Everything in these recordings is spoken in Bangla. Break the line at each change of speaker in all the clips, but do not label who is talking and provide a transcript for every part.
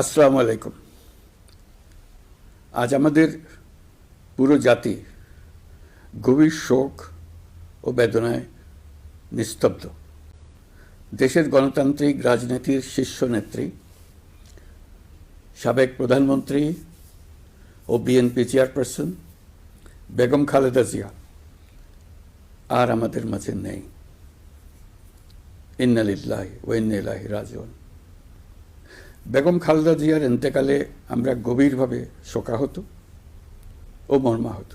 আসসালামু আলাইকুম। আজ আমাদের পুরো জাতি গভীর শোক ও বেদনায় নিস্তব্ধ। দেশের গণতান্ত্রিক রাজনীতির শীর্ষ নেত্রী, সাবেক প্রধানমন্ত্রী ও বিএনপি চেয়ারপারসন বেগম খালেদা জিয়া আর আমাদের মাঝে নেই। ইন্নালিল্লাহ ওয়াইন্নাইলাহি রাজিউন। বেগম খালদা জিয়ার এন্তেকালে আমরা গভীরভাবে শোকাহত ও মর্মাহত।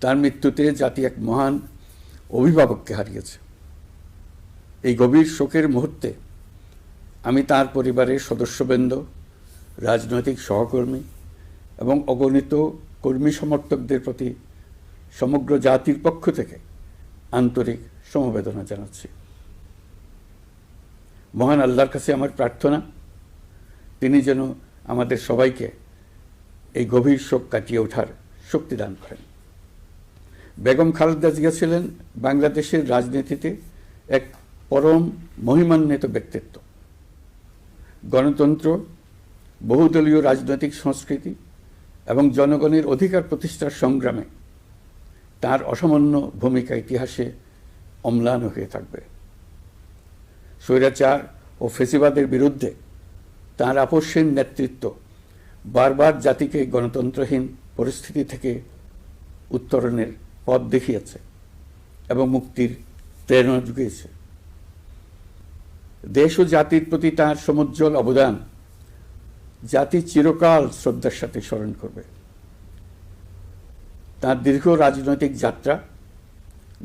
তার মৃত্যুতে জাতি এক মহান অভিভাবককে হারিয়েছে। এই গভীর শোকের মুহূর্তে আমি তার পরিবারের সদস্যবৃন্দ, রাজনৈতিক সহকর্মী এবং অগণিত কর্মী সমর্থকদের প্রতি সমগ্র জাতির পক্ষ থেকে আন্তরিক সমবেদনা জানাচ্ছি। মহান আল্লাহর কাছে আমার প্রার্থনা তিনি যেন আমাদের সবাইকে এই গভীর শোক কাটিয়ে ওঠার শক্তি দান করেন। বেগম খালেদা জিয়া ছিলেন বাংলাদেশের রাজনীতিতে এক পরম মহিমান্বিত ব্যক্তিত্ব। গণতন্ত্র, বহুদলীয় রাজনৈতিক সংস্কৃতি এবং জনগণের অধিকার প্রতিষ্ঠার সংগ্রামে তার অসামান্য ভূমিকা ইতিহাসে অম্লান হয়ে থাকবে। স্বৈরাচার ও ফেসিবাদের বিরুদ্ধে তাঁর আপসীন নেতৃত্ব বারবার জাতিকে গণতন্ত্রহীন পরিস্থিতি থেকে উত্তরণের পথ দেখিয়েছে এবং মুক্তির প্রেরণা জুগিয়েছে। দেশ ও জাতির প্রতি তাঁর সমুজ্জ্বল অবদান জাতি চিরকাল শ্রদ্ধার সাথে স্মরণ করবে। তাঁর দীর্ঘ রাজনৈতিক যাত্রা,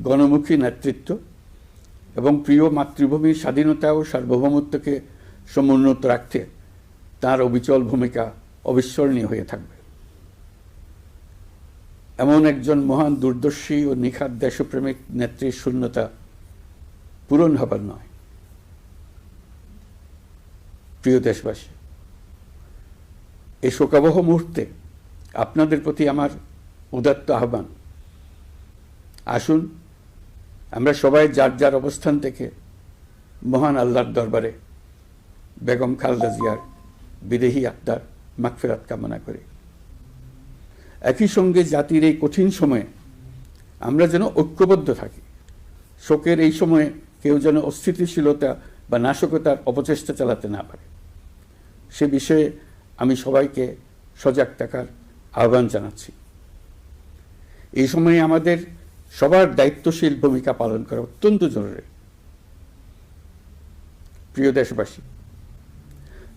গণমুখী নেতৃত্ব এবং প্রিয় মাতৃভূমির স্বাধীনতা ও সার্বভৌমত্বকে সমুন্নত রাখতে তার অবিচল ভূমিকা অবিস্মরণীয় হয়ে থাকবে। এমন একজন মহান দূরদর্শী ও নিখাত দেশপ্রেমিক নেত্রীর শূন্যতা পূরণ হবার নয়। প্রিয় দেশবাসী এই শোকাবহ মুহূর্তে আপনাদের প্রতি আমার উদাত্ত আহ্বান। আসুন, আমরা সবাই যার যার অবস্থান থেকে মহান আল্লাহর দরবারে বেগম খালেদা জিয়ার বিদেহী আত্মার মাগফেরাত কামনা করি। একই সঙ্গে জাতির এই কঠিন সময়ে আমরা যেন ঐক্যবদ্ধ থাকি। শোকের এই সময়ে কেউ যেন অস্থিতিশীলতা বা নাশকতার অপচেষ্টা চালাতে না পারে। সে বিষয়ে আমি সবাইকে সজাগ থাকার আহ্বান জানাচ্ছি। এই সময়ে আমাদের সবার দায়িত্বশীল ভূমিকা পালন করা অত্যন্ত জরুরি। প্রিয় দেশবাসী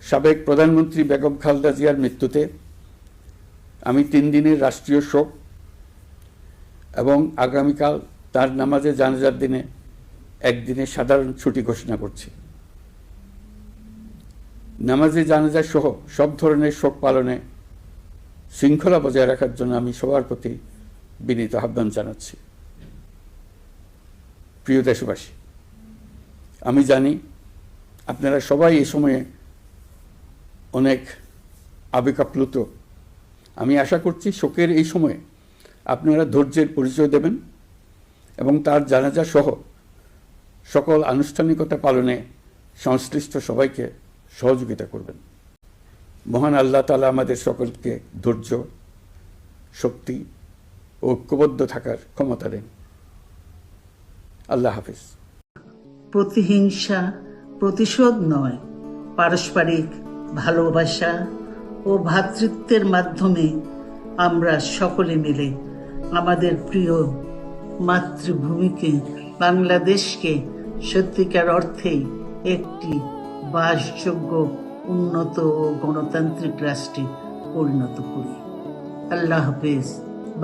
সাবেক প্রধানমন্ত্রী বেগম খালদা জিয়ার মৃত্যুতে আমি তিন দিনের রাষ্ট্রীয় শোক এবং আগামীকাল তার নামাজে জানাজার দিনে একদিনে সাধারণ ছুটি ঘোষণা করছি। নামাজে জানাজা সহ সব ধরনের শোক পালনে শৃঙ্খলা বজায় রাখার জন্য আমি সবার প্রতি বিনীত আহ্বান জানাচ্ছি। প্রিয় দেশবাসী, আমি জানি আপনারা সবাই এ সময়ে অনেক আবেগাপ্লুত আমি আশা করছি শোকের এই সময়ে আপনারা ধৈর্যের পরিচয় দেবেন এবং তার জানাজা সহ সকল আনুষ্ঠানিকতা পালনে সংশ্লিষ্ট সবাইকে সহযোগিতা করবেন। মহান আল্লাহ তালা আমাদের সকলকে ধৈর্য, শক্তি ও ঐক্যবদ্ধ থাকার ক্ষমতা দেন। আল্লাহ হাফিজ।
প্রতিহিংসা প্রতিশোধ নয়, পারস্পরিক ভালোবাসা ও ভ্রাতৃত্বের মাধ্যমে আমরা সকলে মিলে আমাদের প্রিয় মাতৃভূমিকে, বাংলাদেশকে সত্যিকার অর্থেই একটি বাসযোগ্য, উন্নত ও গণতান্ত্রিক রাষ্ট্রে পরিণত করি। আল্লাহ হাফেজ,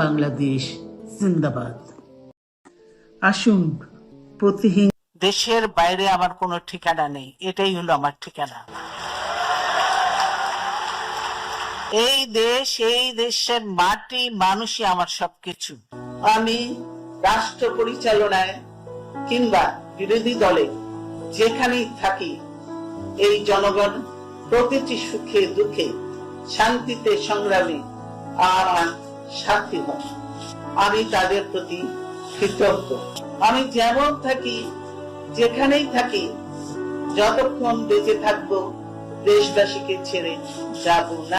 বাংলাদেশ জিন্দাবাদ। আসুন প্রতিহীন
দেশের বাইরে আমার কোনো ঠিকানা নেই, এটাই হলো আমার ঠিকানা। এই দেশ, এই দেশের মাটি, মানুষই আমার সবকিছু। আমি রাষ্ট্র পরিচালনায় কিংবা বিরোধী দলে যেখানেই থাকি, এই জনগণ প্রতিটি সুখে, দুঃখে, শান্তিতে সংগ্রামে আমার সাথী হয় আমি তাদের প্রতি কৃতজ্ঞ। আমি যেমন থাকি, যেখানেই থাকি, যতক্ষণ বেঁচে থাকব দেশবাসীকে ছেড়ে যাব না।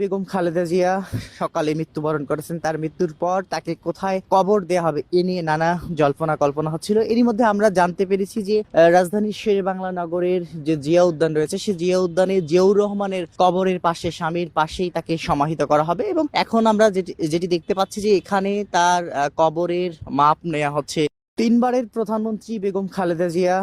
বেগম খালেদা জিয়া সকালে মৃত্যুবরণ করেছেন। তার মৃত্যুর পর তাকে কোথায় কবর দেয়া হবে এ নিয়ে নানা জল্পনা কল্পনা হচ্ছিল। এরই মধ্যে আমরা জানতে পেরেছি যে রাজধানীর শের বাংলা নগরের যে জিয়া উদ্যান রয়েছে সেই জিয়া উদ্যানে জিয়াউর রহমানের কবরের পাশে, স্বামীর পাশেই তাকে সমাহিত করা হবে এবং এখন আমরা যেটি দেখতে পাচ্ছি যে এখানে তার কবরের মাপ নেওয়া হচ্ছে। তিনবারের প্রধানমন্ত্রী বেগম খালেদা জিয়া